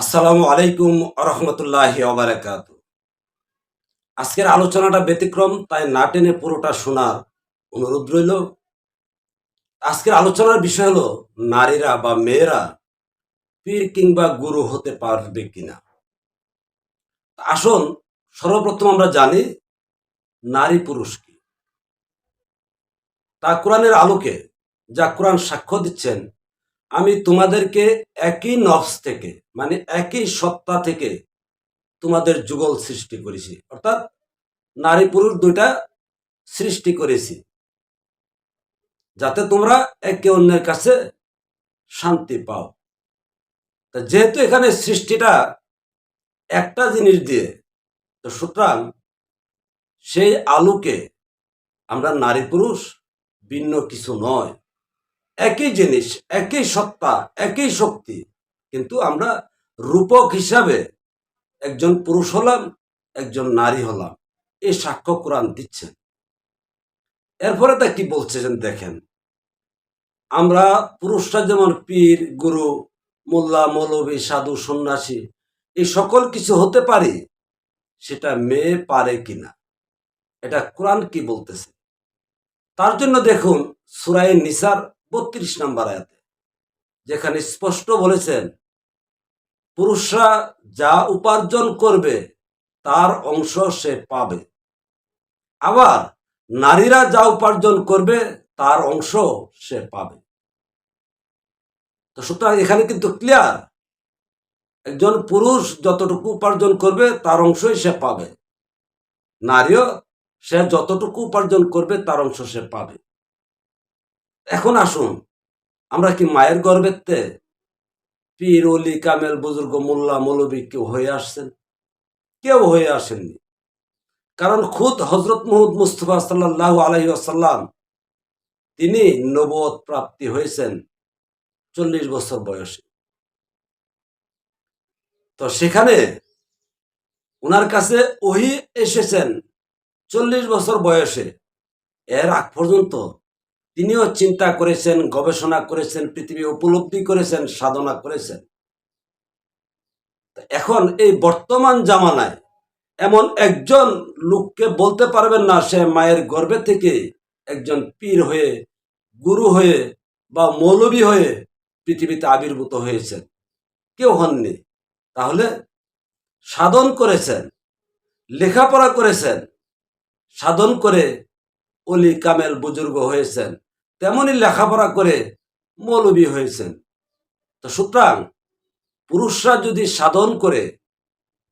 আসসালামু আলাইকুম রহমতুল্লাহ ওবরাকাত আজকের আলোচনাটা ব্যতিক্রম, তাই না টেনে পুরোটা শোনার অনুরোধ রইল। আজকের আলোচনার বিষয় হলো, নারীরা বা মেয়েরা পীর কিংবা গুরু হতে পারবে কিনা? আসুন, সর্বপ্রথম আমরা জানি, নারী পুরুষ কি? তা কোরআনের আলোকে যা কোরআন সাক্ষ্য দিচ্ছেন আমি তোমাদেরকে একই নফস থেকে মানে একই সত্তা থেকে তোমাদের যুগল সৃষ্টি করেছি। অর্থাৎ নারী পুরুষ দুইটা সৃষ্টি করেছি। যাতে তোমরা একে অন্যের কাছে শান্তি পাও। তা যেহেতু এখানে সৃষ্টিটা একটা জিনিস দিয়ে, তো সুতরাং সেই আলোকে আমরা নারী পুরুষ ভিন্ন কিছু নয়। একই জিনিস, একই সত্তা, একই শক্তি। কিন্তু আমরা রূপক হিসাবে একজন পুরুষ হলাম, একজন নারী হলাম। এই সাক্ষ্য কোরআন দিচ্ছেন এরপরে তা কি বলছেন দেখেন। আমরা পুরুষরা যেমন পীর, গুরু, মোল্লা, মৌলবী, সাধু, সন্ন্যাসী, এই সকল কিছু হতে পারি, সেটা মেয়ে পারে কিনা? এটা কোরআন কি বলতেছে? তার জন্য দেখুন সুরাই নিসার বত্রিশ নম্বর আয়াতে, যেখানে স্পষ্ট বলেছেন, পুরুষরা যা উপার্জন করবে, তার অংশ সে পাবে। আবার নারীরা যা উপার্জন করবে, তার অংশ সে পাবে। তো সুতরাং এখানে কিন্তু ক্লিয়ার, একজন পুরুষ যতটুকু উপার্জন করবে, তার অংশই সে পাবে। নারীও সে যতটুকু উপার্জন করবে, তার অংশ সে পাবে। এখন আসুন, আমরা কি মায়ের গর্বেতে পীর, অলি, কামেল, বুজুর্গ, মোল্লা, মৌলবী কেউ হয়ে আসছেন? কেউ হয়ে আসেননি। কারণ খুদ হজরত মুহম্মদ মুস্তফা সাল্লাহ আলহি আসাল্লাম তিনি নবদ প্রাপ্তি হয়েছেন চল্লিশ বছর বয়সে। তো সেখানে ওনার কাছে ওহি এসেছেন চল্লিশ বছর বয়সে। এর আগ পর্যন্ত তিনিও চিন্তা করেছেন, গবেষণা করেছেন, পৃথিবী উপলব্ধি করেছেন, সাধনা করেছেন। এখন এই বর্তমান জামানায় এমন একজন লোককে বলতে পারবেন না, সে মায়ের গর্ভে থেকে একজন পীর হয়ে, গুরু হয়ে বা মৌলবী হয়ে পৃথিবীতে আবির্ভূত হয়েছেন। কেউ হননি। তাহলে সাধন করেছেন, লেখাপড়া করেছেন, সাধন করে অলি কামেল বুজুর্গ হয়েছেন। তেমনই লেখাপড়া করে মৌলবী হয়েছেন। তো সুতরাং পুরুষরা যদি সাধন করে,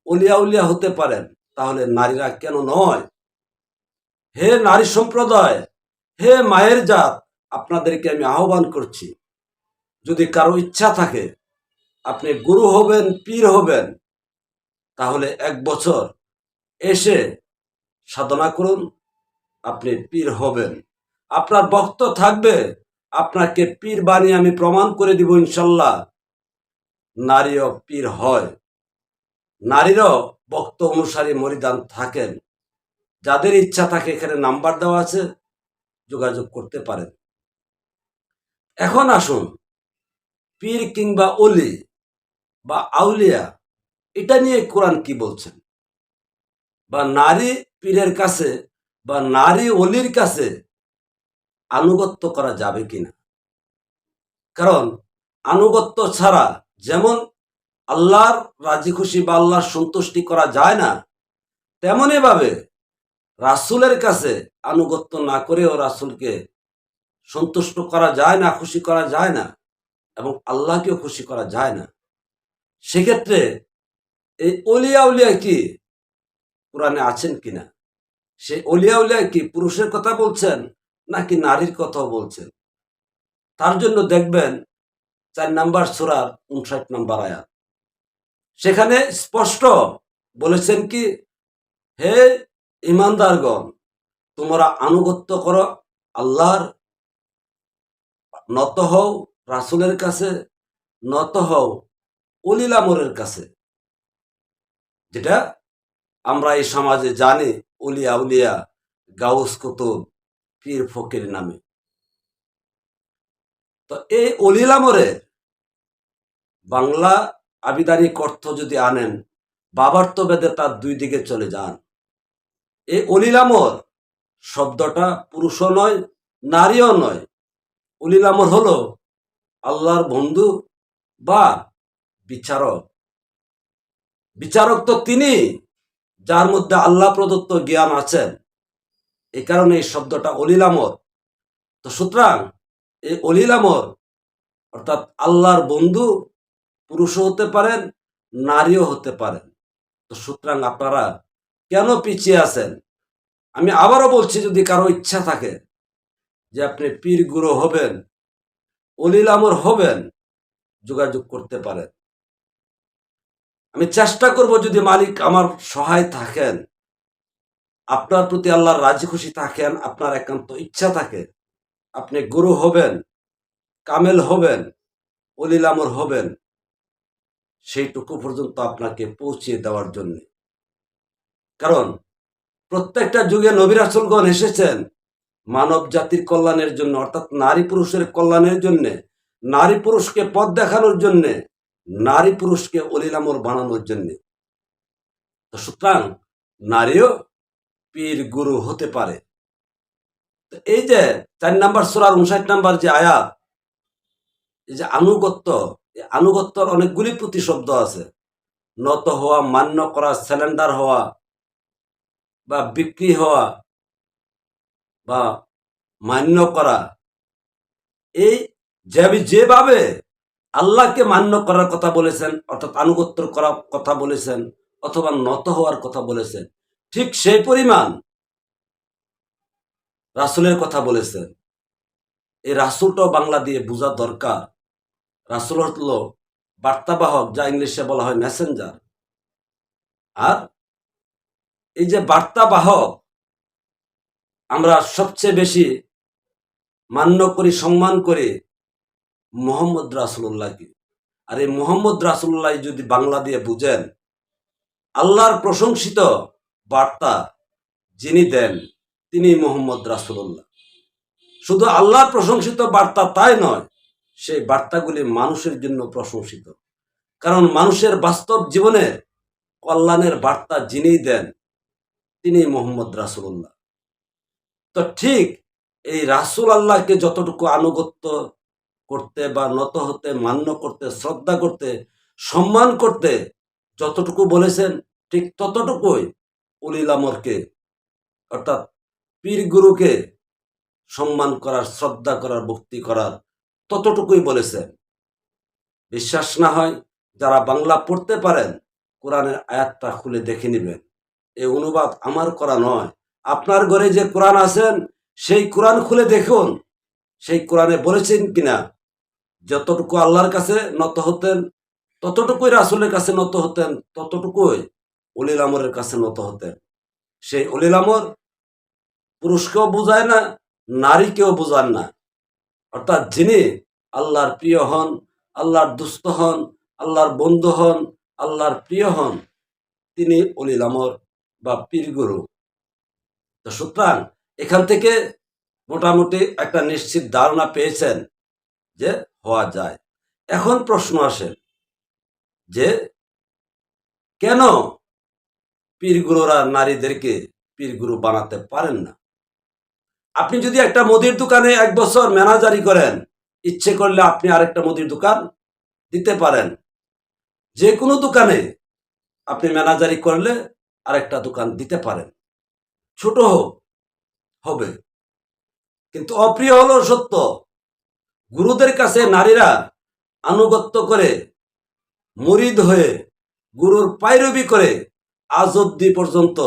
অলিয়া উলিয়া হতে পারেন, তাহলে নারীরা কেন নয়? হে নারী সম্প্রদায়, হে মায়ের জাত, আপনাদেরকে আমি আহ্বান করছি। যদি কারও ইচ্ছা থাকে, আপনি গুরু হবেন, পীর হবেন, তাহলে এক বছর এসে সাধনা করুন, আপনি পীর হবেন। আপনার ভক্ত থাকবে, আপনাকে পীর বানিয়ে আমি প্রমাণ করে দিব ইনশাল্লাহ। নারীও পীর হয়। নারীরও ভক্ত অনুসারী মরিদান থাকেন। যাদের ইচ্ছা থাকে এখানে নাম্বার দেওয়া আছে, যোগাযোগ করতে পারেন। এখন আসুন, পীর কিংবা অলি বা আউলিয়া, এটা নিয়ে কোরআন কি বলছেন? বা নারী পীরের কাছে বা নারী অলির কাছে আনুগত্য করা যাবে কিনা? কারণ আনুগত্য ছাড়া যেমন আল্লাহর রাজি খুশি বা আল্লাহর সন্তুষ্টি করা যায় না, তেমনই ভাবে রাসুলের কাছে আনুগত্য না করেও রাসুলকে সন্তুষ্ট করা যায় না, খুশি করা যায় না এবং আল্লাহকেও খুশি করা যায় না। সেক্ষেত্রে এই অলিয়া উলিয়া কি কোরআনে আছেন কিনা? সে অলিয়া উলিয়া কি পুরুষের কথা বলছেন? নাকি নারীর কথাও বলছেন? তার জন্য দেখবেন চার নাম্বার সুরার উনষাট নাম্বার আয়াত। সেখানে স্পষ্ট বলেছেন কি, হে ইমানদারগণ, তোমরা আনুগত্য করো আল্লাহর, নত হও রাসুলের কাছে, নত হও অলিলামরের কাছে। যেটা আমরা এই সমাজে জানি, উলিয়া উলিয়া গাউস কুতুব। পীর ফকির নামে। তো এই অলিলামরের বাংলা আবিধানিক অর্থ যদি আনেন বাবার্থ বেদে তার দুই দিকে চলে যান। এই অলিলামর শব্দটা পুরুষও নয়, নারীও নয়। অলিলামর হলো আল্লাহর বন্ধু বা বিচারক। বিচারক তো তিনি, যার মধ্যে আল্লাহ প্রদত্ত জ্ঞান আছেন। এই কারণে এই শব্দটা অলিলামর তো সুতরাং এই অলিলামর অর্থাৎ আল্লাহর বন্ধু, পুরুষও হতে পারেন, নারীও হতে পারেন। তো সুতরাং আপনারা কেন পিছিয়ে আছেন? আমি আবারও বলছি, যদি কারও ইচ্ছা থাকে যে আপনি পীর গুরু হবেন অলিলামর হবেন, যোগাযোগ করতে পারেন। আমি চেষ্টা করব যদি মালিক আমার সহায় থাকেন আপনার প্রতি আল্লাহর রাজি খুশি থাকেন, আপনার একান্ত ইচ্ছা থাকে। আপনি গুরু হবেন, কামেল হবেন অলিলামর হবেন। সেইটুকু পর্যন্ত আপনাকে পৌঁছিয়ে দেওয়ার জন্য। কারণ প্রত্যেকটা যুগে নবী রাসুলগণ এসেছেন মানব জাতির কল্যাণের জন্য, অর্থাৎ নারী পুরুষের কল্যাণের জন্যে, নারী পুরুষকে পথ দেখানোর জন্যে, নারী পুরুষকে অলিলামর বানানোর জন্যে। তো সুতরাং নারীও পীর গুরু হতে পারে। এই যে চার নাম্বার সুরার উনষাট নাম্বার যে আয়াত, এই যে আনুগত্য আনুগত্যর অনেকগুলি প্রতিশব্দ আছে। নত হওয়া, মান্য করা স্যালেন্ডার হওয়া বা বিক্রি হওয়া বা মান্য করা, এই যেভাবে আল্লাহকে মান্য করার কথা বলেছেন, অর্থাৎ আনুগত্য করার কথা বলেছেন, অথবা নত হওয়ার কথা বলেছেন ঠিক সেই পরিমাণ রাসুলের কথা বলেছেন এই রাসুলটাও বাংলা দিয়ে বোঝা দরকার। রাসুল হলো বার্তাবাহক, যা ইংলিশে বলা হয় মেসেঞ্জার আর এই যে বার্তাবাহক, আমরা সবচেয়ে বেশি মান্য করি, সম্মান করি মোহাম্মদ রাসুল্লাহকে আর এই মোহাম্মদ রাসুল্লাহ যদি বাংলা দিয়ে বুঝেন, আল্লাহর প্রশংসিত বার্তা যিনি দেন, তিনি মোহাম্মদ রাসুল্লাহ শুধু আল্লাহ প্রশংসিত বার্তা তাই নয়, সেই বার্তাগুলি মানুষের জন্য প্রশংসিত। কারণ মানুষের বাস্তব জীবনে কল্যাণের বার্তা যিনি দেন, তিনি মোহাম্মদ রাসুল্লাহ তো ঠিক এই রাসুল আল্লাহকে যতটুকু আনুগত্য করতে বা নত হতে, মান্য করতে, শ্রদ্ধা করতে, সম্মান করতে যতটুকু বলেছেন, ঠিক ততটুকুই উলিল অর্থাৎ পীর গুরুকে সম্মান করার, শ্রদ্ধা করার, ভক্তি করার ততটুকুই বলেছেন বিশ্বাস না হয় যারা বাংলা পড়তে পারেন, কোরআনের আয়াতটা খুলে দেখে নেবেন। এই অনুবাদ আমার করা নয়। আপনার ঘরে যে কোরআন আছেন, সেই কোরআন খুলে দেখুন। সেই কোরআনে বলেছেন কিনা? যতটুকু আল্লাহর কাছে নত হতেন, ততটুকুই রাসুলের কাছে নত হতেন, ততটুকুই। অলিল আমরের কাছে নত হতেন। সেই অলিল আমর পুরুষকেও বোঝায় না, নারীকেও বোঝান না। অর্থাৎ যিনি আল্লাহর প্রিয় হন, আল্লাহর দুস্থ হন, আল্লাহর বন্ধু হন, আল্লাহর প্রিয় হন, তিনি অলিল আমর বা পীর গুরু। তো সুতরাং এখান থেকে মোটামুটি একটা নিশ্চিত ধারণা পেয়েছেন যে হওয়া যায়। এখন প্রশ্ন আসে যে কেন পীরগুরুরা নারীদেরকে পীরগুরু বানাতে পারেন না। আপনি যদি একটা মুদির দোকানে এক বছর ম্যানেজারি করেন, ইচ্ছে করলে আপনি আরেকটা মুদির দোকান দিতে পারেন। যে কোনো দোকানে আপনি ম্যানেজারি করলে আরেকটা দোকান দিতে পারেন। ছোট হোক, হবে। কিন্তু অপ্রিয় হলো সত্য, গুরুদের কাছে নারীরা আনুগত্য করে, মুরিদ হয়ে গুরুর পায়রবি করে আজ অব্দি পর্যন্ত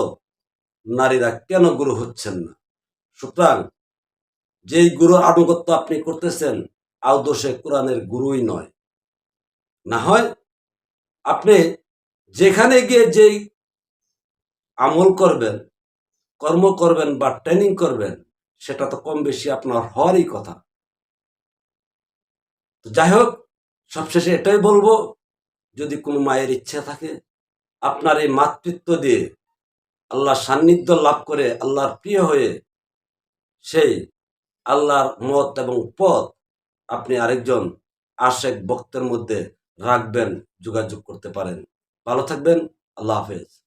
নারীরা কেন গুরু হচ্ছেন না? সুতরাং যেই গুরুর আনুগত্য আপনি করতেছেন আদর্শে কোরআনের গুরুই নয়। না হয় আপনি যেখানে গিয়ে যেই আমল করবেন, কর্ম করবেন বা ট্রেনিং করবেন, সেটা তো কম বেশি আপনার হওয়ারই কথা। যাই হোক, সবশেষে এটাই বলব, যদি কোনো মায়ের ইচ্ছা থাকে আপনার এই মাতৃত্ব দিয়ে আল্লাহ সান্নিধ্য লাভ করে আল্লাহর প্রিয় হয়ে সেই আল্লাহর মত এবং পথ আপনি আরেকজন আশেক ভক্তের মধ্যে রাখবেন, যোগাযোগ করতে পারেন। ভালো থাকবেন, আল্লাহ হাফেজ।